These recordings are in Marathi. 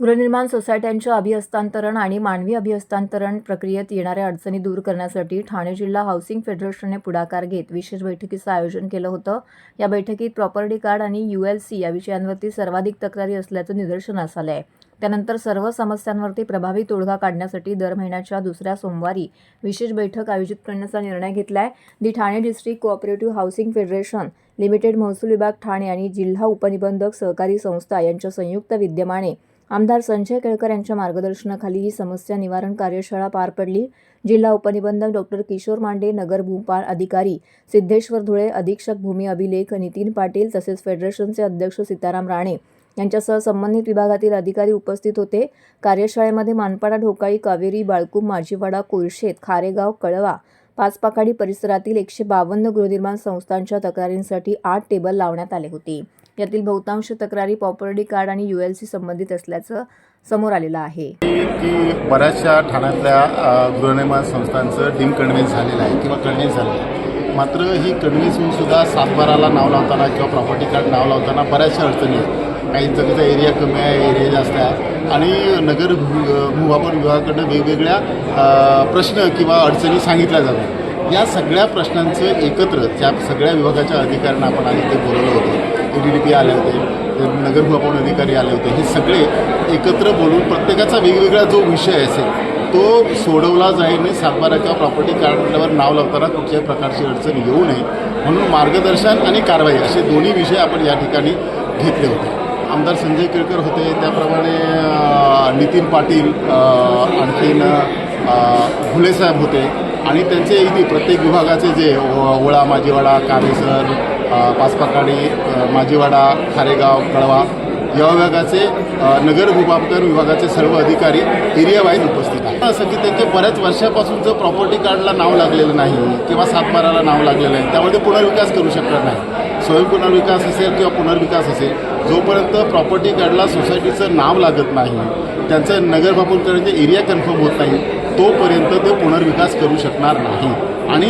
गृहनिर्माण सोसायट्यांच्या अभिहस्तांतरण आणि मानवी अभिहस्तांतरण प्रक्रियेत येणाऱ्या अडचणी दूर करण्यासाठी ठाणे जिल्हा हाऊसिंग फेडरेशनने पुढाकार घेत विशेष बैठकीचं आयोजन केलं होतं. या बैठकीत प्रॉपर्टी कार्ड आणि यू एल सी या विषयांवरती सर्वाधिक तक्रारी असल्याचं निदर्शनास आलं आहे त्यानंतर सर्व समस्यांवरती प्रभावी तोडगा काढण्यासाठी दर महिन्याच्या दुसऱ्या सोमवारी विशेष बैठक आयोजित करण्याचा निर्णय घेतला आहे the Thane district cooperative housing federation limited महसूल विभाग ठाणे आणि जिल्हा उपनिबंधक सहकारी संस्था यांच्या संयुक्त विद्यमाने आमदार संजय केळकर यांच्या मार्गदर्शनाखाली ही समस्या निवारण कार्यशाळा पार पडली. जिल्हा उपनिबंधक डॉक्टर किशोर मांडे नगर भूपाल अधिकारी सिद्धेश्वर धुळे अधीक्षक भूमी अभिलेख नितीन पाटील तसेच फेडरेशनचे अध्यक्ष सीताराम राणे यांच्यासह संबंधित विभागातील अधिकारी उपस्थित होते. कार्यशाळेमध्ये मानपाडा ढोकाळी कावेरी बाळकूम माझीवाडा कोळशेत खारेगाव कळवा पाचपाखाडी परिसरातील एकशे बावन्न गृहनिर्माण संस्थांच्या तक्रारींसाठी आठ टेबल लावण्यात आले होते. यातील बहुतांश तक्रारी प्रॉपर्टी कार्ड आणि यू एल सी संबंधित असल्याचं समोर आलेलं आहे. की बऱ्याचशा ठाण्यातल्या गृहनिर्माण संस्थांचं डीम कन्व्हिन्स झालेलं आहे किंवा कन्व्हिन्स झालेलं आहे. मात्र ही कन्व्हिन्स होऊन सुद्धा सातबाराला नाव लावताना किंवा प्रॉपर्टी कार्ड नाव लावताना बऱ्याचशा अडचणी आहेत. काही कसं एरिया कमी आहे एरिया जास्त आहे. आणि नगर भू- भूभापन विभागाकडनं वेगवेगळ्या प्रश्न किंवा अडचणी सांगितल्या जातात. या सगळ्या प्रश्नांचं एकत्र त्या सगळ्या विभागाच्या अधिकाऱ्यांना आपण आधी ते बोलवलं होतं. ए डी डी पी आले होते नगर भूभापन अधिकारी आले होते हे सगळे एकत्र बोलून प्रत्येकाचा वेगवेगळा जो विषय असेल तो सोडवला जाईल आणि सातबारा किंवा प्रॉपर्टी कार्डवर नाव लावताना कुठल्याही प्रकारची अडचण येऊ नये म्हणून मार्गदर्शन आणि कारवाई असे दोन्ही विषय आपण या ठिकाणी घेतले होते. आमदार संजय केळकर होते त्याप्रमाणे नितीन पाटील आणखीन भुलेसाहेब होते आणि त्यांचे इथे प्रत्येक विभागाचे जे ओळा माजीवाडा कामेसर पाचपाकाडी माजीवाडा खारेगाव कळवा या विभागाचे नगर भूभाकर विभागाचे सर्व अधिकारी एरिया वाईज उपस्थित आहेत. असं की त्यांचे बऱ्याच वर्षापासूनचं प्रॉपर्टी कार्डला नाव लागलेलं नाही किंवा सातबाराला नाव लागलेलं नाही त्यामुळे ते पुनर्विकास करू शकणार नाही. स्वयं पुनर्विकास असेल किंवा पुनर्विकास असेल जोपर्यंत प्रॉपर्टी कार्डला सोसायटीचं नाव लागत नाही त्यांचं नगर भापूरकरांचे एरिया कन्फर्म होत नाही तोपर्यंत ते पुनर्विकास करू शकणार नाही. आणि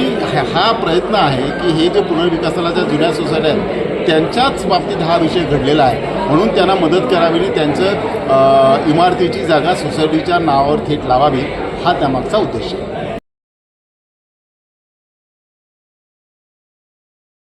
हा प्रयत्न आहे की हे जे पुनर्विकासाला ज्या जुन्या सोसायट्या आहेत त्यांच्याच बाबतीत हा विषय घडलेला आहे. म्हणून त्यांना मदत करावी आणि त्यांचं इमारतीची जागा सोसायटीच्या नावावर थेट लावावी हा त्यामागचा उद्देश आहे.